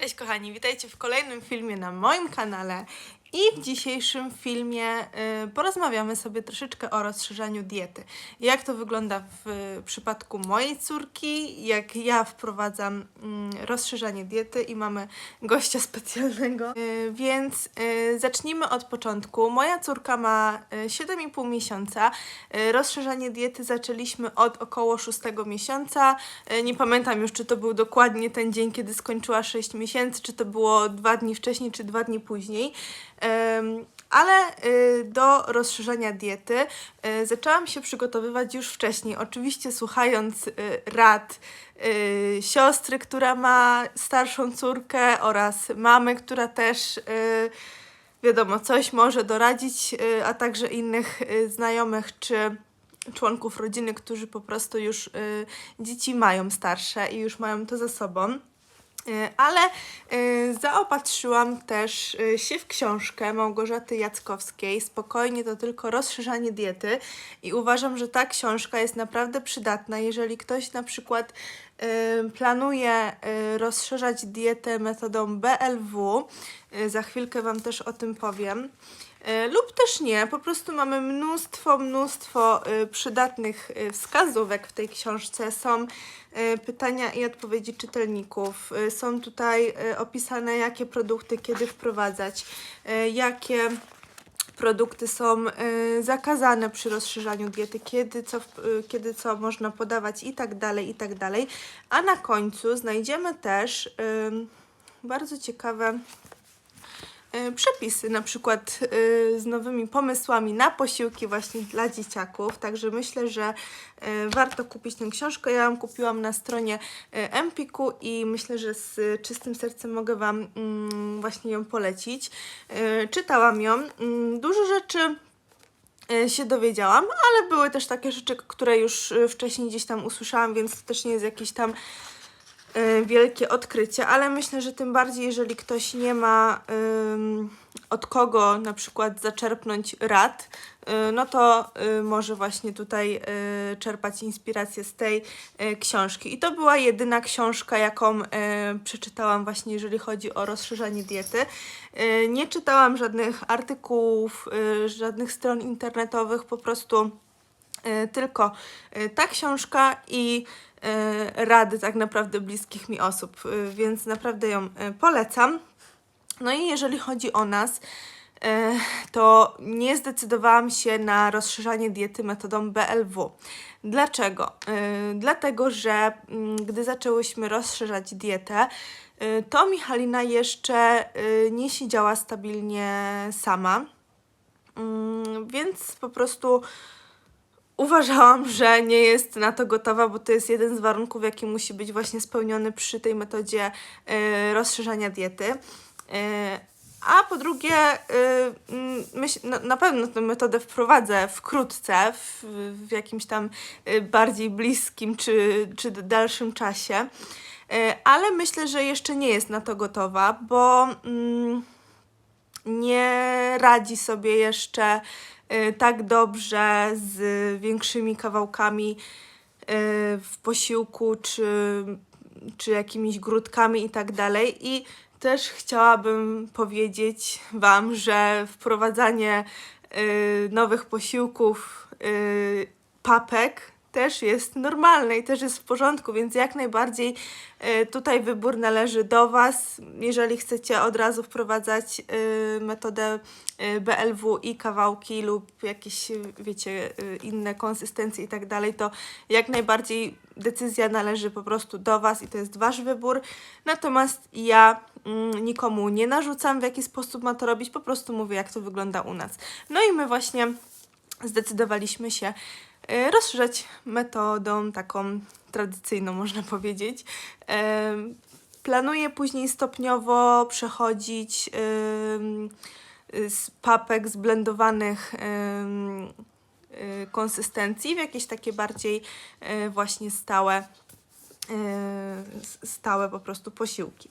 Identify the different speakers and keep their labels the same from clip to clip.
Speaker 1: Cześć kochani, witajcie w kolejnym filmie na moim kanale. I w dzisiejszym filmie y, porozmawiamy sobie troszeczkę o rozszerzaniu diety. Jak to wygląda w przypadku mojej córki, jak ja wprowadzam mm, rozszerzanie diety i mamy gościa specjalnego. Y, więc y, zacznijmy od początku. Moja córka ma y, 7,5 miesiąca. Y, rozszerzanie diety zaczęliśmy od około 6 miesiąca. Y, Nie pamiętam już, czy to był dokładnie ten dzień, kiedy skończyła 6 miesięcy, czy to było dwa dni wcześniej, czy dwa dni później. Em, Ale y, do rozszerzenia diety y, zaczęłam się przygotowywać już wcześniej. Oczywiście słuchając y, rad siostry, która ma starszą córkę oraz mamy, która też wiadomo, coś może doradzić, a także innych znajomych czy członków rodziny, którzy po prostu już dzieci mają starsze i już mają to za sobą. Y, Ale y, zaopatrzyłam też y, się w książkę Małgorzaty Jackowskiej Spokojnie to tylko rozszerzanie diety i uważam, że ta książka jest naprawdę przydatna, jeżeli ktoś na przykład planuje rozszerzać dietę metodą BLW. Y, Za chwilkę Wam też o tym powiem. Y, Lub też nie, po prostu mamy mnóstwo, mnóstwo y, przydatnych wskazówek w tej książce. Są pytania i odpowiedzi czytelników. Są tutaj opisane, jakie produkty kiedy wprowadzać, jakie produkty są zakazane przy rozszerzaniu diety, kiedy co, kiedy co można podawać i tak dalej, i tak dalej. A na końcu znajdziemy też bardzo ciekawe przepisy, na przykład y, z nowymi pomysłami na posiłki właśnie dla dzieciaków. Także myślę, że y, warto kupić tę książkę. Ja ją kupiłam na stronie Empiku i myślę, że z czystym sercem mogę Wam mm, właśnie ją polecić. Czytałam ją. Mm, Dużo rzeczy się dowiedziałam, ale były też takie rzeczy, które już wcześniej gdzieś tam usłyszałam, więc to też nie jest jakieś tam wielkie odkrycie, ale myślę, że tym bardziej, jeżeli ktoś nie ma od kogo na przykład zaczerpnąć rad, y, no to y, może właśnie tutaj y, czerpać inspirację z tej y, książki. I to była jedyna książka, jaką y, przeczytałam właśnie, jeżeli chodzi o rozszerzanie diety. Y, nie czytałam żadnych artykułów, y, żadnych stron internetowych, po prostu y, tylko y, ta książka i y, rady tak naprawdę bliskich mi osób, y, więc naprawdę ją y, polecam. No i jeżeli chodzi o nas, to nie zdecydowałam się na rozszerzanie diety metodą BLW. Dlaczego? Dlatego, że mm, gdy zaczęłyśmy rozszerzać dietę, to Michalina jeszcze nie siedziała stabilnie sama. Mm, Więc po prostu uważałam, że nie jest na to gotowa, bo to jest jeden z warunków, jaki musi być właśnie spełniony przy tej metodzie y, rozszerzania diety. Y, a po drugie, y, myśl, na, na pewno tę metodę wprowadzę wkrótce, w, w jakimś tam y, bardziej bliskim czy, czy dalszym czasie. Y, ale myślę, że jeszcze nie jest na to gotowa, bo mm, nie radzi sobie jeszcze y, tak dobrze z większymi kawałkami y, w posiłku, czy, czy jakimiś grudkami i tak dalej. I też chciałabym powiedzieć Wam, że wprowadzanie y, nowych posiłków, papek też jest normalne i też jest w porządku, więc jak najbardziej y, tutaj wybór należy do Was. Jeżeli chcecie od razu wprowadzać y, metodę y, BLW i kawałki lub jakieś, wiecie, inne konsystencje i tak dalej, to jak najbardziej decyzja należy po prostu do Was i to jest Wasz wybór. Natomiast ja mm, nikomu nie narzucam, w jaki sposób ma to robić, po prostu mówię, jak to wygląda u nas. No i my właśnie zdecydowaliśmy się rozszerzać metodą taką tradycyjną, można powiedzieć. Em, Planuję później stopniowo przechodzić y, z papek zblendowanych konsystencji w jakieś takie bardziej właśnie stałe, stałe po prostu posiłki.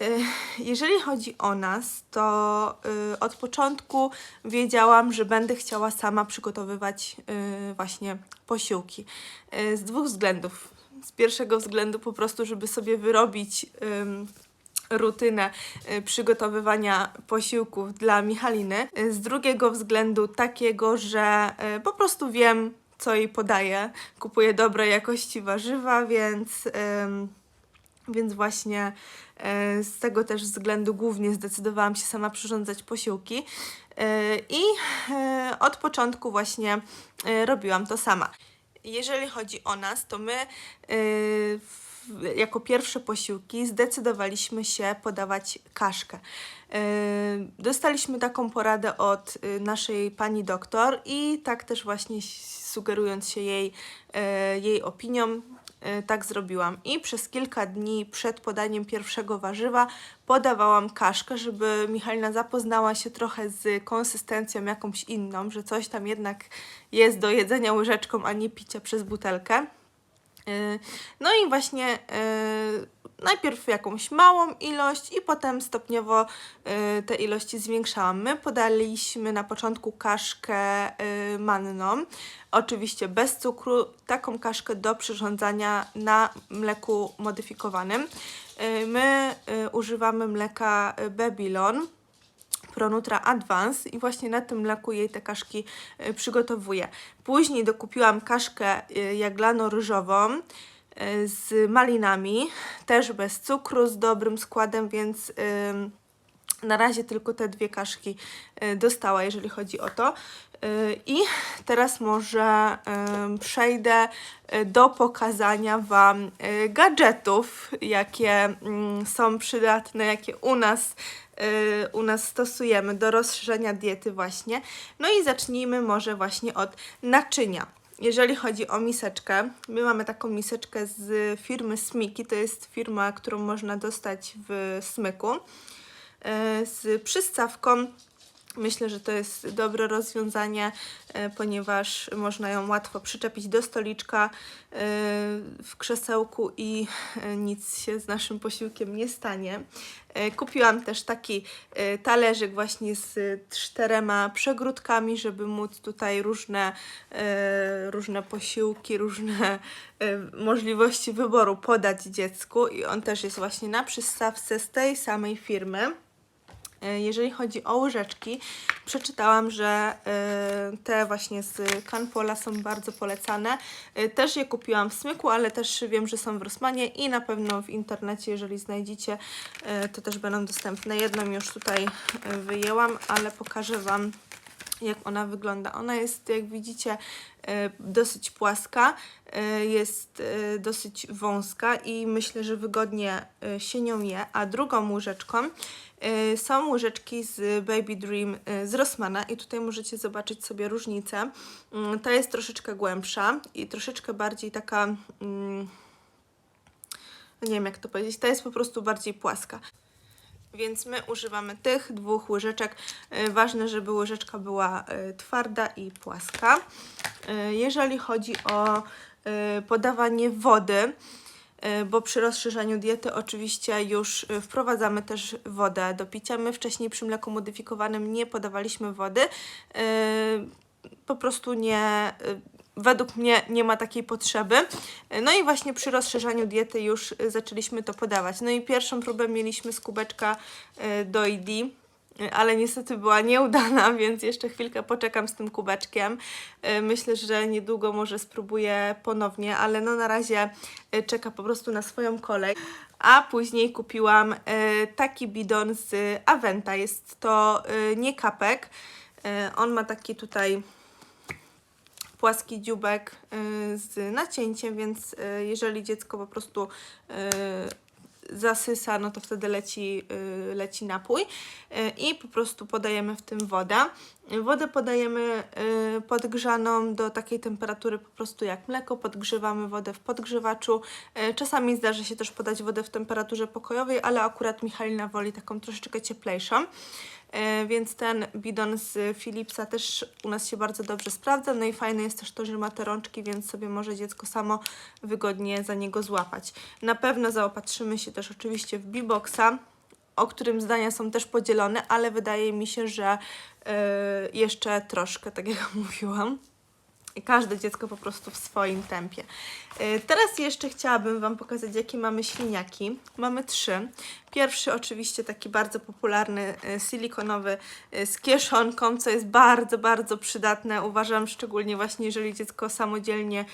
Speaker 1: Y, Jeżeli chodzi o nas, to y, od początku wiedziałam, że będę chciała sama przygotowywać y, właśnie posiłki. Z dwóch względów. Z pierwszego względu po prostu, żeby sobie wyrobić rutynę przygotowywania posiłków dla Michaliny. Z drugiego względu takiego, że po prostu wiem, co jej podaję. Kupuję dobrej jakości warzywa, więc, więc właśnie y, z tego też względu głównie zdecydowałam się sama przyrządzać posiłki. Y, I y, od początku właśnie robiłam to sama. Jeżeli chodzi o nas, to my jako pierwsze posiłki zdecydowaliśmy się podawać kaszkę. Dostaliśmy taką poradę od naszej pani doktor i tak też właśnie sugerując się jej, jej opinią, tak zrobiłam. I przez kilka dni przed podaniem pierwszego warzywa podawałam kaszkę, żeby Michalina zapoznała się trochę z konsystencją jakąś inną, że coś tam jednak jest do jedzenia łyżeczką, a nie picia przez butelkę. Yy, No i właśnie yy, najpierw jakąś małą ilość i potem stopniowo yy, te ilości zwiększałam. My podaliśmy na początku kaszkę yy, manną, oczywiście bez cukru, taką kaszkę do przyrządzania na mleku modyfikowanym. Yy, My yy, używamy mleka Babylon. Pronutra Advance i właśnie na tym mleku jej te kaszki y, przygotowuję. Później dokupiłam kaszkę y, jaglano-ryżową y, z malinami, też bez cukru, z dobrym składem, więc na razie tylko te dwie kaszki y, dostała, jeżeli chodzi o to. Y, I teraz może przejdę do pokazania Wam gadżetów, jakie są przydatne, jakie u nas, u nas stosujemy do rozszerzenia diety właśnie. No i zacznijmy może właśnie od naczynia. Jeżeli chodzi o miseczkę, my mamy taką miseczkę z firmy Smiki, to jest firma, którą można dostać w Smyku e, z przystawką. Myślę, że to jest dobre rozwiązanie, e, ponieważ można ją łatwo przyczepić do stoliczka e, w krzesełku i e, nic się z naszym posiłkiem nie stanie. Kupiłam też taki talerzyk właśnie z czterema przegródkami, żeby móc tutaj różne, różne posiłki, różne możliwości wyboru podać dziecku i on też jest właśnie na przystawce z tej samej firmy. E, Jeżeli chodzi o łyżeczki, przeczytałam, że e, te właśnie z Canpola są bardzo polecane. E, Też je kupiłam w Smyku, ale też wiem, że są w Rossmanie i na pewno w internecie, jeżeli znajdziecie, to też będą dostępne. Jedną już tutaj wyjęłam, ale pokażę Wam jak ona wygląda. Ona jest, jak widzicie, e, dosyć płaska, e, jest e, dosyć wąska i myślę, że wygodnie się nią je. A drugą łyżeczką są łyżeczki z Baby Dream z Rossmana i tutaj możecie zobaczyć sobie różnicę. Mm, Ta jest troszeczkę głębsza i troszeczkę bardziej taka... mm, Nie wiem jak to powiedzieć, ta jest po prostu bardziej płaska. Więc my używamy tych dwóch łyżeczek. E, Ważne, żeby łyżeczka była e, twarda i płaska. E, Jeżeli chodzi o podawanie wody, bo przy rozszerzaniu diety oczywiście już wprowadzamy też wodę do picia. My wcześniej przy mleku modyfikowanym nie podawaliśmy wody. Po prostu nie, według mnie nie ma takiej potrzeby. No i właśnie przy rozszerzaniu diety już zaczęliśmy to podawać. No i pierwszą próbę mieliśmy z kubeczka y, do ID, y, ale niestety była nieudana, więc jeszcze chwilkę poczekam z tym kubeczkiem. Y, Myślę, że niedługo może spróbuję ponownie, ale no na razie czeka po prostu na swoją kolej. A później kupiłam taki bidon z Aventa. Jest to nie kapek. On ma taki tutaj płaski dziubek y, z nacięciem, więc y, jeżeli dziecko po prostu y, zasysa, no to wtedy leci, leci napój i po prostu podajemy w tym wodę. Wodę podajemy podgrzaną do takiej temperatury po prostu jak mleko, podgrzewamy wodę w podgrzewaczu. Czasami zdarzy się też podać wodę w temperaturze pokojowej, ale akurat Michalina woli taką troszeczkę cieplejszą. E, Więc ten bidon z Philipsa też u nas się bardzo dobrze sprawdza. No i fajne jest też to, że ma te rączki, więc sobie może dziecko samo wygodnie za niego złapać. Na pewno zaopatrzymy się też oczywiście w B-Boxa, o którym zdania są też podzielone, ale wydaje mi się, że e, jeszcze troszkę, tak jak mówiłam. Każde dziecko po prostu w swoim tempie. Y, Teraz jeszcze chciałabym Wam pokazać, jakie mamy śliniaki. Mamy trzy. Pierwszy oczywiście taki bardzo popularny, y, silikonowy y, z kieszonką, co jest bardzo, bardzo przydatne. Uważam szczególnie właśnie, jeżeli dziecko samodzielnie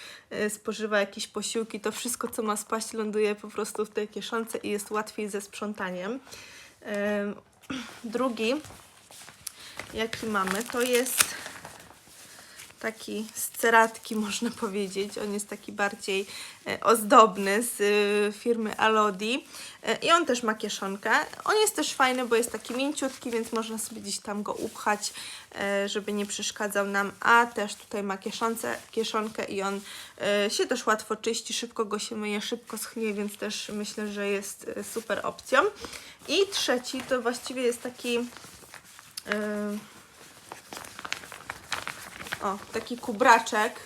Speaker 1: spożywa jakieś posiłki, to wszystko, co ma spaść, ląduje po prostu w tej kieszonce i jest łatwiej ze sprzątaniem. Drugi, jaki mamy, to jest taki z ceratki, można powiedzieć. On jest taki bardziej e, ozdobny z e, firmy Alodi E, i on też ma kieszonkę. On jest też fajny, bo jest taki mięciutki, więc można sobie gdzieś tam go upchać, żeby nie przeszkadzał nam, a też tutaj ma kieszonce, kieszonkę i on się też łatwo czyści, szybko go się myje, szybko schnie, więc też myślę, że jest super opcją. I trzeci to właściwie jest taki e, o, taki kubraczek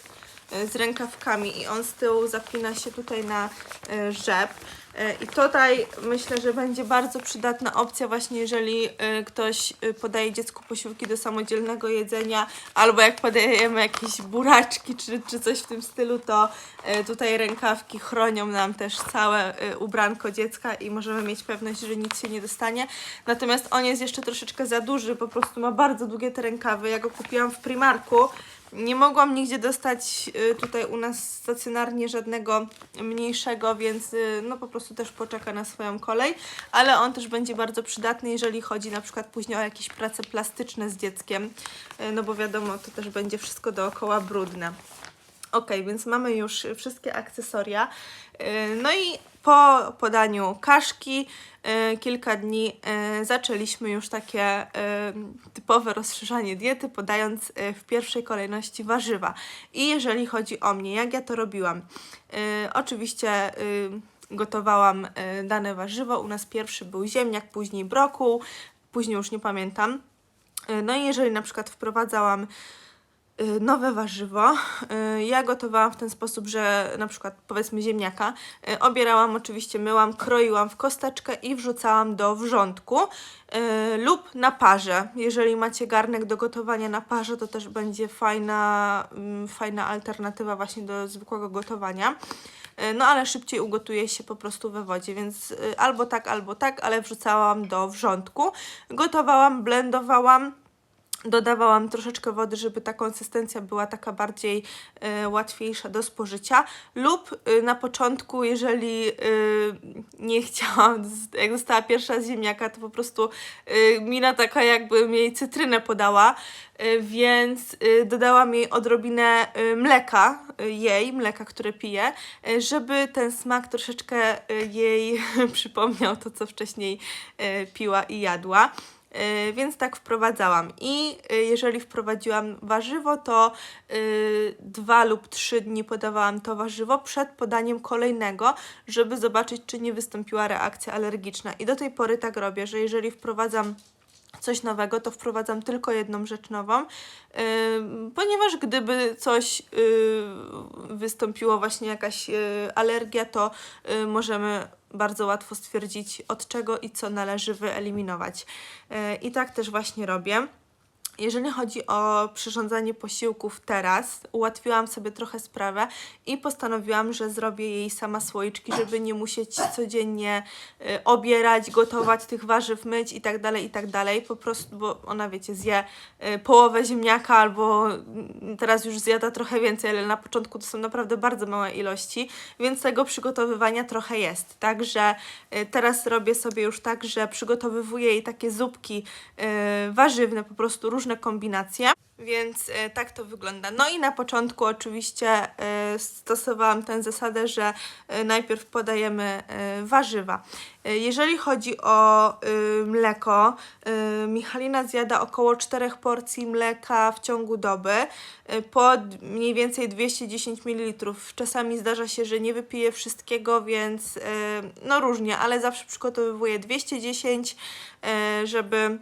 Speaker 1: z rękawkami i on z tyłu zapina się tutaj na y, rzep. Y, I tutaj myślę, że będzie bardzo przydatna opcja właśnie jeżeli ktoś podaje dziecku posiłki do samodzielnego jedzenia albo jak podajemy jakieś buraczki czy, czy coś w tym stylu, to tutaj rękawki chronią nam też całe ubranko dziecka i możemy mieć pewność, że nic się nie dostanie. Natomiast on jest jeszcze troszeczkę za duży, po prostu ma bardzo długie te rękawy. Ja go kupiłam w Primarku. Nie mogłam nigdzie dostać y, tutaj u nas stacjonarnie żadnego mniejszego, więc y, no po prostu też poczeka na swoją kolej, ale on też będzie bardzo przydatny, jeżeli chodzi na przykład później o jakieś prace plastyczne z dzieckiem, y, no bo wiadomo, to też będzie wszystko dookoła brudne. Ok, więc mamy już wszystkie akcesoria. Yy, No i po podaniu kaszki yy, kilka dni yy, zaczęliśmy już takie typowe rozszerzanie diety, podając w pierwszej kolejności warzywa. I jeżeli chodzi o mnie, jak ja to robiłam? Oczywiście gotowałam dane warzywo. U nas pierwszy był ziemniak, później brokuł, później już nie pamiętam. No i jeżeli na przykład wprowadzałam y, nowe warzywo. Y, Ja gotowałam w ten sposób, że na przykład powiedzmy ziemniaka y, obierałam, oczywiście myłam, kroiłam w kosteczkę i wrzucałam do wrzątku y, lub na parze. Jeżeli macie garnek do gotowania na parze, to też będzie fajna, mm, fajna alternatywa właśnie do zwykłego gotowania. Y, No ale szybciej ugotuje się po prostu we wodzie, więc y, albo tak, albo tak, ale wrzucałam do wrzątku. Gotowałam, blendowałam. Dodawałam troszeczkę wody, żeby ta konsystencja była taka bardziej e, łatwiejsza do spożycia. Lub e, na początku, jeżeli e, nie chciałam, jak dostała pierwsza ziemniaka, to po prostu mina taka jakby jej cytrynę podała, więc dodałam jej odrobinę mleka, jej, mleka, które pije, żeby ten smak troszeczkę jej przypomniał to, co wcześniej piła i jadła. Y, więc tak wprowadzałam. I y, jeżeli wprowadziłam warzywo, to y, dwa lub trzy dni podawałam to warzywo przed podaniem kolejnego, żeby zobaczyć, czy nie wystąpiła reakcja alergiczna. I do tej pory tak robię, że jeżeli wprowadzam coś nowego, to wprowadzam tylko jedną rzecz nową, ponieważ gdyby coś y, wystąpiło właśnie jakaś y, alergia, to y, możemy bardzo łatwo stwierdzić od czego i co należy wyeliminować. I tak też właśnie robię. Jeżeli chodzi o przyrządzanie posiłków teraz, ułatwiłam sobie trochę sprawę i postanowiłam, że zrobię jej sama słoiczki, żeby nie musieć codziennie y, obierać, gotować tych warzyw, myć i tak dalej, i tak dalej. Po prostu, bo ona, wiecie, zje y, połowę ziemniaka albo mm, teraz już zjada trochę więcej, ale na początku to są naprawdę bardzo małe ilości, więc tego przygotowywania trochę jest. Także y, teraz robię sobie już tak, że przygotowywuję jej takie zupki y, warzywne, po prostu różne kombinacje. Więc e, tak to wygląda. No i na początku oczywiście e, stosowałam tę zasadę, że e, najpierw podajemy warzywa. Jeżeli chodzi o mleko, Michalina zjada około 4 porcji mleka w ciągu doby po mniej więcej 210 ml. Czasami zdarza się, że nie wypije wszystkiego, więc no różnie, ale zawsze przygotowywuję 210, e, żeby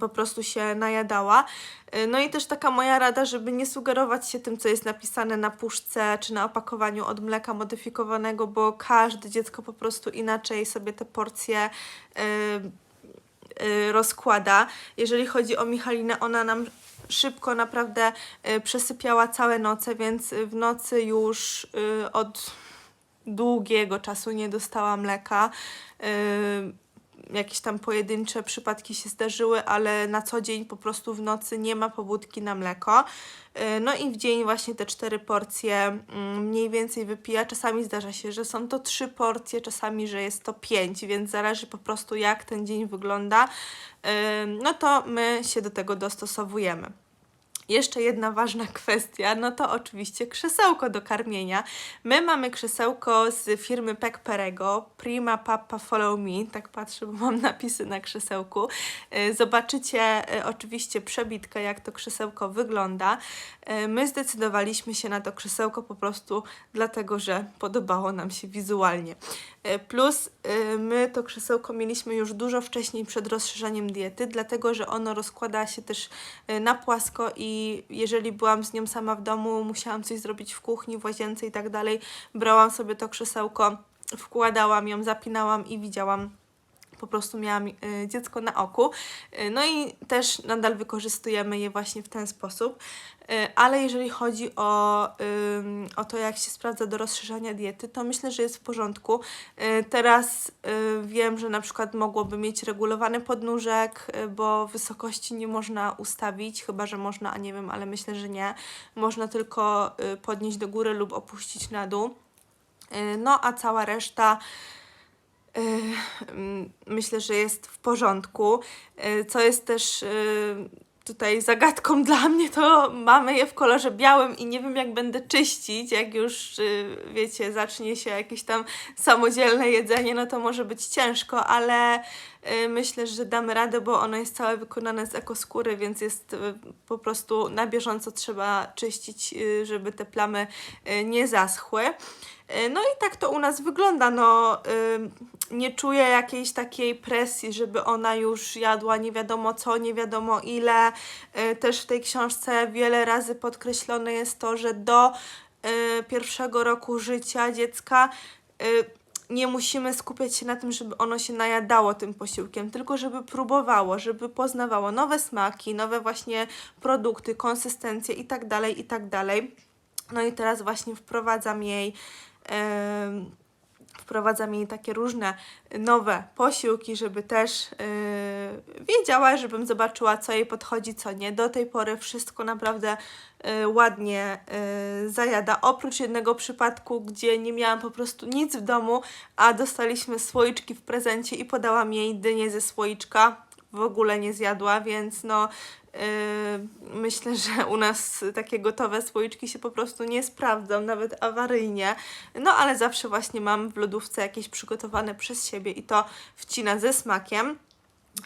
Speaker 1: po prostu się najadała. E, No i też taka moja rada, żeby nie sugerować się tym, co jest napisane na puszce czy na opakowaniu od mleka modyfikowanego, bo każde dziecko po prostu inaczej sobie te porcje e, y, rozkłada. Jeżeli chodzi o Michalinę, ona nam szybko naprawdę y, przesypiała całe noce, więc y, w nocy już y, od długiego czasu nie dostała mleka. Y, jakieś tam pojedyncze przypadki się zdarzyły, ale na co dzień po prostu w nocy nie ma pobudki na mleko. Y, No i w dzień właśnie te cztery porcje mm, mniej więcej wypija. Czasami zdarza się, że są to trzy porcje, czasami, że jest to pięć, więc zależy po prostu jak ten dzień wygląda. Y, No to my się do tego dostosowujemy. Jeszcze jedna ważna kwestia, no to oczywiście krzesełko do karmienia. My mamy krzesełko z firmy Pekperego, Prima Papa Follow Me, tak patrzę, bo mam napisy na krzesełku. Y, Zobaczycie y, oczywiście przebitkę, jak to krzesełko wygląda. Y, My zdecydowaliśmy się na to krzesełko po prostu dlatego, że podobało nam się wizualnie. Plus my to krzesełko mieliśmy już dużo wcześniej przed rozszerzaniem diety, dlatego że ono rozkłada się też na płasko i jeżeli byłam z nią sama w domu, musiałam coś zrobić w kuchni, w łazience i tak dalej, brałam sobie to krzesełko, wkładałam ją, zapinałam i widziałam po prostu miałam y, dziecko na oku. Y, no i też nadal wykorzystujemy je właśnie w ten sposób. Y, ale jeżeli chodzi o, o to, jak się sprawdza do rozszerzania diety, to myślę, że jest w porządku. Teraz wiem, że na przykład mogłoby mieć regulowany podnóżek, bo wysokości nie można ustawić, chyba że można, a nie wiem, ale myślę, że nie. Można tylko podnieść do góry lub opuścić na dół. No a cała reszta myślę, że jest w porządku. Y, Co jest też y, tutaj zagadką dla mnie, to mamy je w kolorze białym i nie wiem jak będę czyścić, jak już y, wiecie, zacznie się jakieś tam samodzielne jedzenie, no to może być ciężko, ale myślę, że damy radę, bo ono jest całe wykonane z ekoskóry, więc jest po prostu na bieżąco trzeba czyścić, żeby te plamy nie zaschły. Y, No i tak to u nas wygląda. No, ym, nie czuję jakiejś takiej presji, żeby ona już jadła nie wiadomo co, nie wiadomo ile. Y, Też w tej książce wiele razy podkreślone jest to, że do y, pierwszego roku życia dziecka y, nie musimy skupiać się na tym, żeby ono się najadało tym posiłkiem, tylko żeby próbowało, żeby poznawało nowe smaki, nowe właśnie produkty, konsystencje i tak dalej, i tak. No i teraz właśnie wprowadzam jej wprowadzam jej takie różne nowe posiłki, żeby też yy, wiedziała, żebym zobaczyła, co jej podchodzi, co nie. Do tej pory wszystko naprawdę yy, ładnie yy, zajada. Oprócz jednego przypadku, gdzie nie miałam po prostu nic w domu, a dostaliśmy słoiczki w prezencie i podałam jej dynię ze słoiczka. W ogóle nie zjadła, więc no Yy, myślę, że u nas takie gotowe słoiczki się po prostu nie sprawdzą, nawet awaryjnie. No ale zawsze właśnie mam w lodówce jakieś przygotowane przez siebie i to wcina ze smakiem.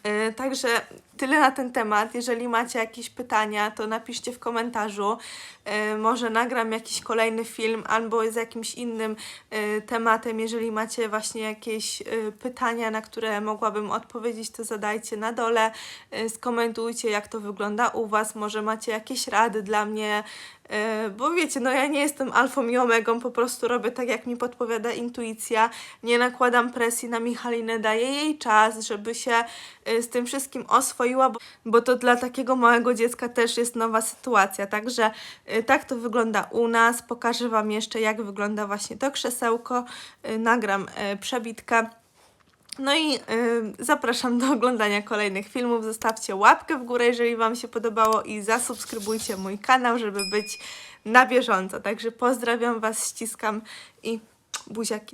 Speaker 1: Yy, Także tyle na ten temat. Jeżeli macie jakieś pytania, to napiszcie w komentarzu. Yy, Może nagram jakiś kolejny film albo z jakimś innym yy, tematem. Jeżeli macie właśnie jakieś yy, pytania, na które mogłabym odpowiedzieć, to zadajcie na dole. Skomentujcie, jak to wygląda u Was. Może macie jakieś rady dla mnie. Bo wiecie, no ja nie jestem alfą i omegą, po prostu robię tak, jak mi podpowiada intuicja. Nie nakładam presji na Michalinę, daję jej czas, żeby się z tym wszystkim bo, bo to dla takiego małego dziecka też jest nowa sytuacja. Także y, tak to wygląda u nas. Pokażę Wam jeszcze, jak wygląda właśnie to krzesełko. Y, Nagram y, przebitkę. No i y, zapraszam do oglądania kolejnych filmów. Zostawcie łapkę w górę, jeżeli Wam się podobało i zasubskrybujcie mój kanał, żeby być na bieżąco. Także pozdrawiam Was, ściskam i buziaki.